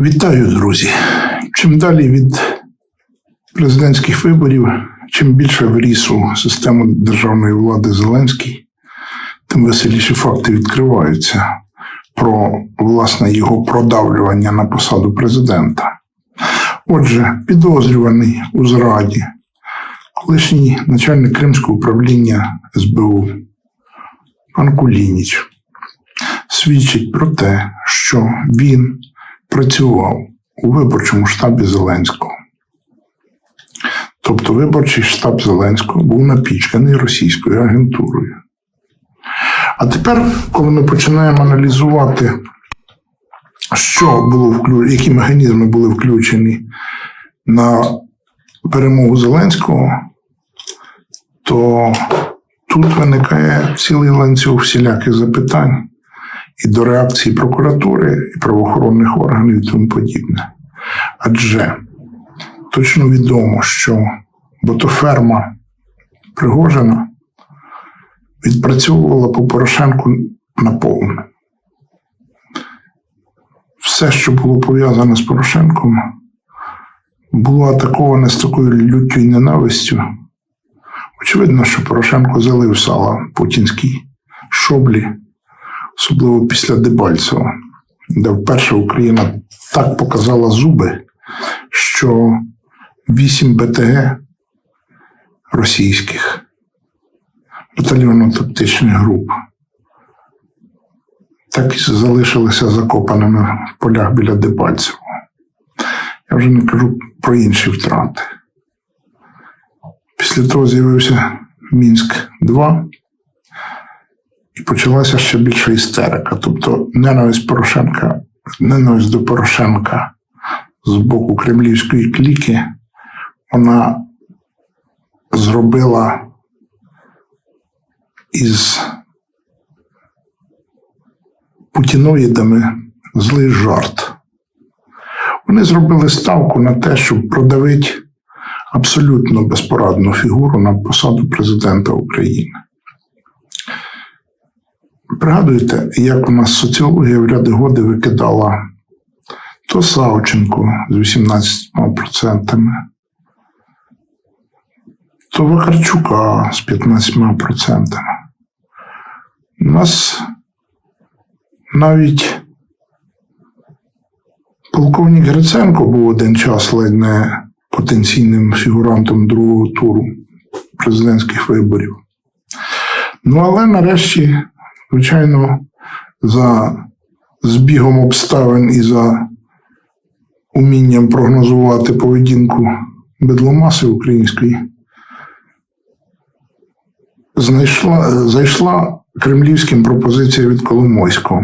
Вітаю, друзі. Чим далі від президентських виборів, чим більше вріс у систему державної влади Зеленський, тим веселіші факти відкриваються про власне його продавлювання на посаду президента. Отже, підозрюваний у зраді, колишній начальник Кримського управління СБУ пан Кулініч свідчить про те, що він працював у виборчому штабі Зеленського. Тобто виборчий штаб Зеленського був напічканий російською агентурою. А тепер, коли ми починаємо аналізувати, що було вклю... які механізми були включені на перемогу Зеленського, то тут виникає цілий ланцюг всіляких запитань і до реакції прокуратури і правоохоронних органів і тому подібне. Адже точно відомо, що ботоферма Пригожина відпрацьовувала по Порошенку наповну. Все, що було пов'язане з Порошенком, було атаковане з такою люттю і ненавистю. Очевидно, що Порошенко залив сала путінській шоблі особливо після Дебальцева, де вперше Україна так показала зуби, що 8 БТГ російських батальйонно-тактичних груп так і залишилися закопаними в полях біля Дебальцева. Я вже не кажу про інші втрати. Після того з'явився Мінськ 2 і почалася ще більша істерика. Тобто ненависть Порошенка, ненависть до Порошенка з боку кремлівської кліки, вона зробила із путіноїдами злий жарт. Вони зробили ставку на те, щоб продавити абсолютно безпорадну фігуру на посаду президента України. Пригадуєте, як у нас соціологія в ряди годи викидала то Савченко з 18%, то Вакарчука з 15%. У нас навіть полковник Гриценко був один час ледь не потенційним фігурантом другого туру президентських виборів. Ну, але нарешті звичайно, за збігом обставин і за умінням прогнозувати поведінку бедломаси української, знайшла, зайшла кремлівським пропозиція від Коломойського.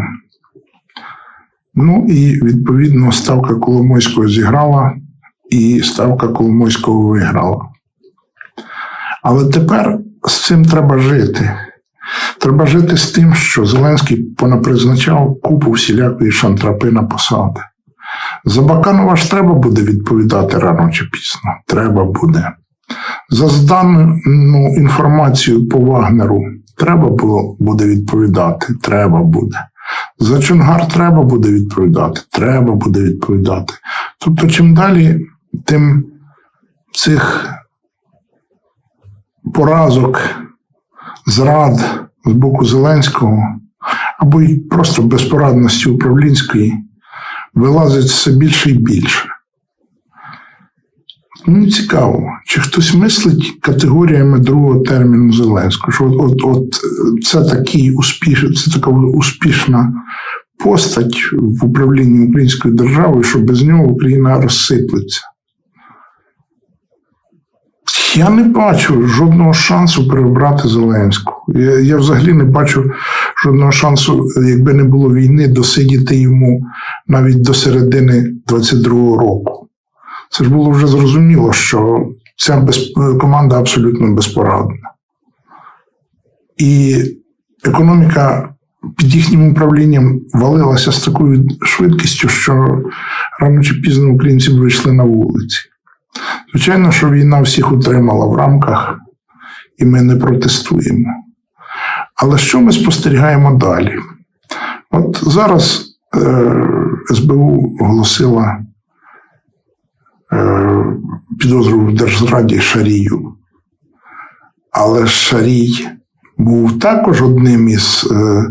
Ну і відповідно ставка Коломойського зіграла, і ставка Коломойського виграла. Але тепер з цим треба жити. Треба жити з тим, що Зеленський понапризначав купу всілякої шантрапи на посади. За Баканова ж треба буде відповідати рано чи пізно. Треба буде. За здану інформацію по Вагнеру треба було буде відповідати. Треба буде. За Чонгар треба буде відповідати. Треба буде відповідати. Тобто, чим далі, тим цих поразок, зрад з боку Зеленського або й просто безпорадності управлінської вилазить все більше і більше. Ну, цікаво, чи хтось мислить категоріями другого терміну Зеленського, що от, от, от це такий успіш, це така успішна постать в управлінні українською державою, що без нього Україна розсиплеться. Я не бачу жодного шансу переобрати Зеленського. Я, я взагалі не бачу жодного шансу, якби не було війни, досидіти йому навіть до середини 22-го року. Це ж було вже зрозуміло, що ця без, команда абсолютно безпорадна. І економіка під їхнім управлінням валилася з такою швидкістю, що рано чи пізно українці б вийшли на вулиці. Звичайно, що війна всіх утримала в рамках, і ми не протестуємо. Але що ми спостерігаємо далі? От зараз е, СБУ оголосила е, підозру в держзраді Шарію. Але Шарій був також одним із, е,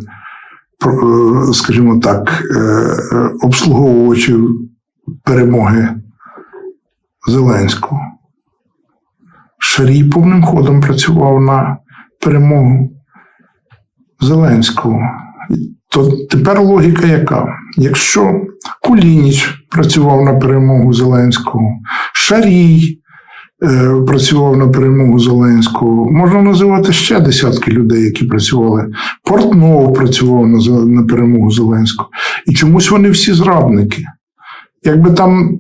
про- е, скажімо так, е, обслуговувачів перемоги Зеленського. Шарій повним ходом працював на перемогу Зеленського. То тепер логіка яка? Якщо Кулініч працював на перемогу Зеленського, Шарій е, працював на перемогу Зеленського, можна називати ще десятки людей, які працювали. Портнов працював на, на перемогу Зеленського. І чомусь вони всі зрадники. Якби там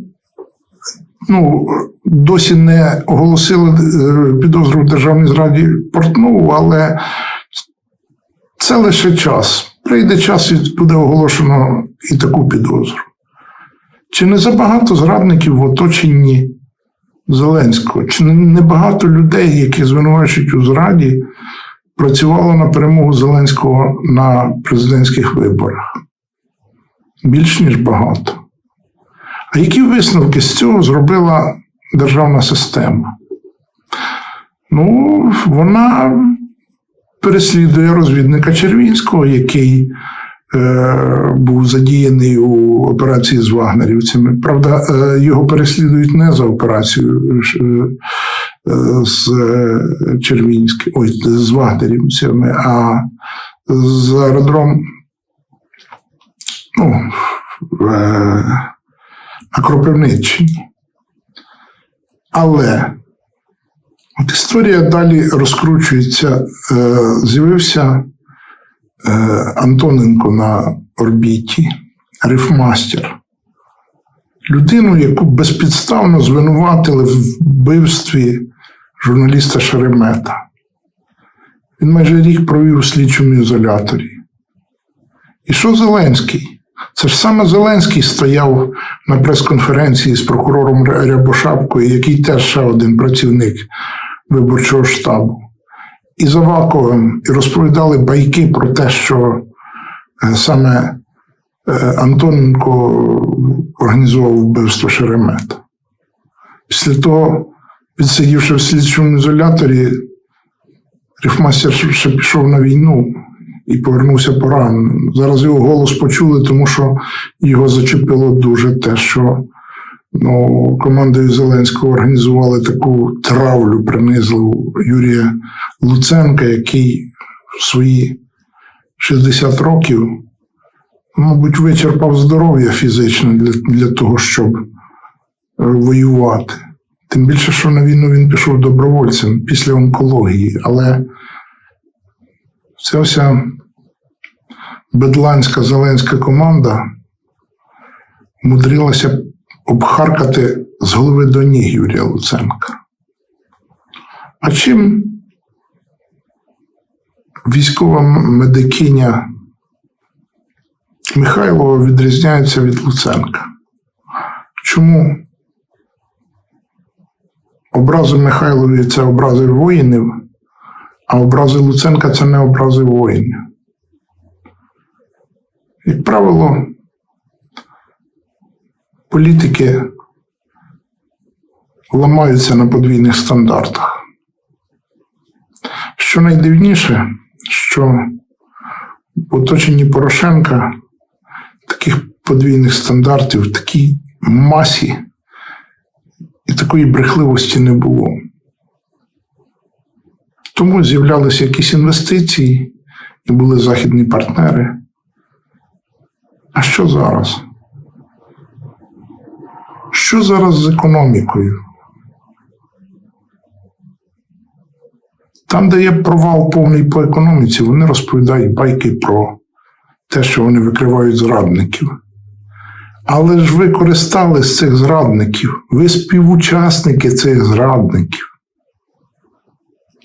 ну, досі не оголосили е, підозру в державній зраді Портнову, але це лише час. Прийде час і буде оголошено і таку підозру. Чи не забагато зрадників в оточенні Зеленського? Чи не- багато людей, які звинувачують у зраді, працювало на перемогу Зеленського на президентських виборах? Більш ніж багато. А які висновки з цього зробила державна система? Ну, вона переслідує розвідника Червінського, який е, був задіяний у операції з вагнерівцями. Правда, е, його переслідують не за операцію е, е, з е, Червінським, ой, з вагнерівцями, а з аеродром. Ну, в, е, на Кропивниччині. Але от історія далі розкручується. Е, З'явився е, Антоненко на орбіті, рифмастер. Людину, яку безпідставно звинуватили в вбивстві журналіста Шеремета. Він майже рік провів у слідчому ізоляторі. І що Зеленський? Це ж саме Зеленський стояв на прес-конференції з прокурором Рябошапкою, який теж ще один працівник виборчого штабу, і Заваковим, і розповідали байки про те, що е, саме е, Антоненко організував вбивство Шеремета. Після того, відсидівши в слідчому ізоляторі, Рифмастер ще пішов на війну і повернувся пораненим. Зараз його голос почули, тому що його зачепило дуже те, що ну, командою Зеленського організували таку травлю принизливу Юрія Луценка, який в свої 60 років, мабуть, вичерпав здоров'я фізичне для, для того, щоб е, воювати. Тим більше, що на війну він пішов добровольцем після онкології, але ця вся бедланська зеленська команда мудрилася обхаркати з голови до ніг Юрія Луценка. А чим військова медикиня Михайлова відрізняється від Луценка? Чому образи Михайлові це образи воїнів, а образи Луценка це не образи воїнів? Як правило, політики ламаються на подвійних стандартах. Що найдивніше, що в оточенні Порошенка таких подвійних стандартів в такій масі і такої брехливості не було. Тому з'являлися якісь інвестиції і були західні партнери. А що зараз? Що зараз з економікою? Там, де є провал повний по економіці, вони розповідають байки про те, що вони викривають зрадників. Але ж ви користали з цих зрадників, ви співучасники цих зрадників.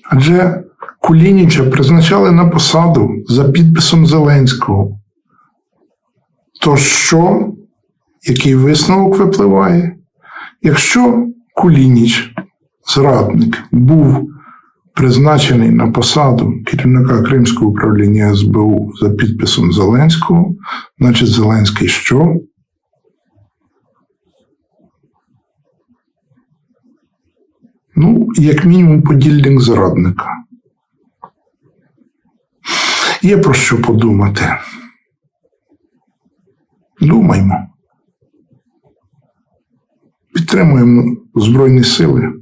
Адже Кулініча призначали на посаду за підписом Зеленського. То що, який висновок випливає? Якщо Кулініч, зрадник, був призначений на посаду керівника Кримського управління СБУ за підписом Зеленського, значить Зеленський що? Ну, як мінімум, подільник зрадника. Є про що подумати. Думаймо. Підтримуємо Збройні сили.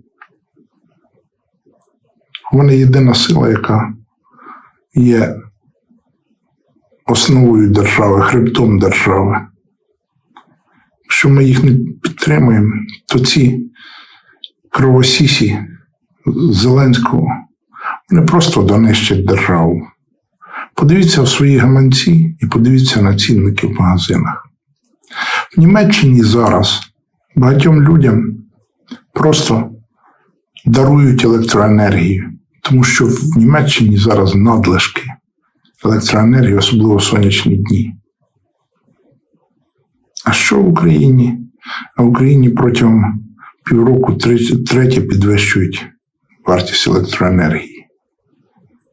Вони єдина сила, яка є основою держави, хребтом держави. Якщо ми їх не підтримуємо, то ці кровосісі Зеленського вони просто донищать державу. Подивіться в свої гаманці і подивіться на цінники в магазинах. В Німеччині зараз багатьом людям просто дарують електроенергію, тому що в Німеччині зараз надлишки електроенергії, особливо сонячні дні. А що в Україні? А в Україні протягом півроку третє підвищують вартість електроенергії.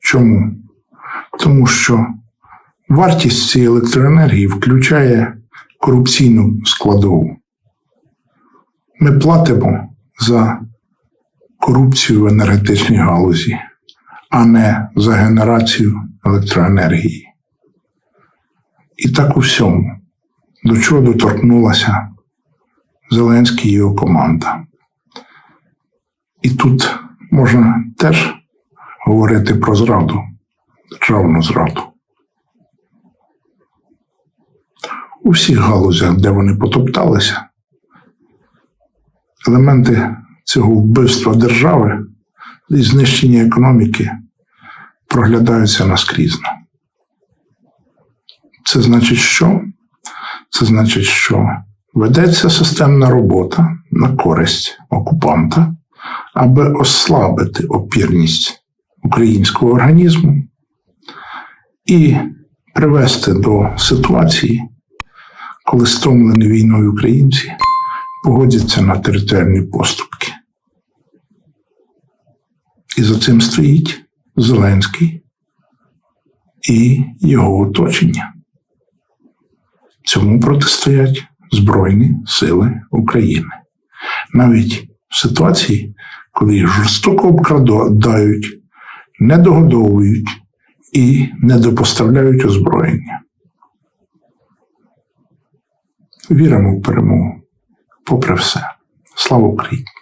Чому? Тому що вартість цієї електроенергії включає корупційну складову. Ми платимо за корупцію в енергетичній галузі, а не за генерацію електроенергії. І так у всьому, до чого доторкнулася Зеленський і його команда. І тут можна теж говорити про зраду, державну зраду. У всіх галузях, де вони потопталися, елементи цього вбивства держави і знищення економіки проглядаються наскрізно. Це значить, що? Це значить, що ведеться системна робота на користь окупанта, аби ослабити опірність українського організму і привести до ситуації, коли стомлені війною українці погодяться на територіальні поступки. І за цим стоїть Зеленський і його оточення. Цьому протистоять Збройні Сили України. Навіть в ситуації, коли їх жорстоко обкрадають, не догодовують і не допоставляють озброєння. Віримо в перемогу, попри все. Слава Україні!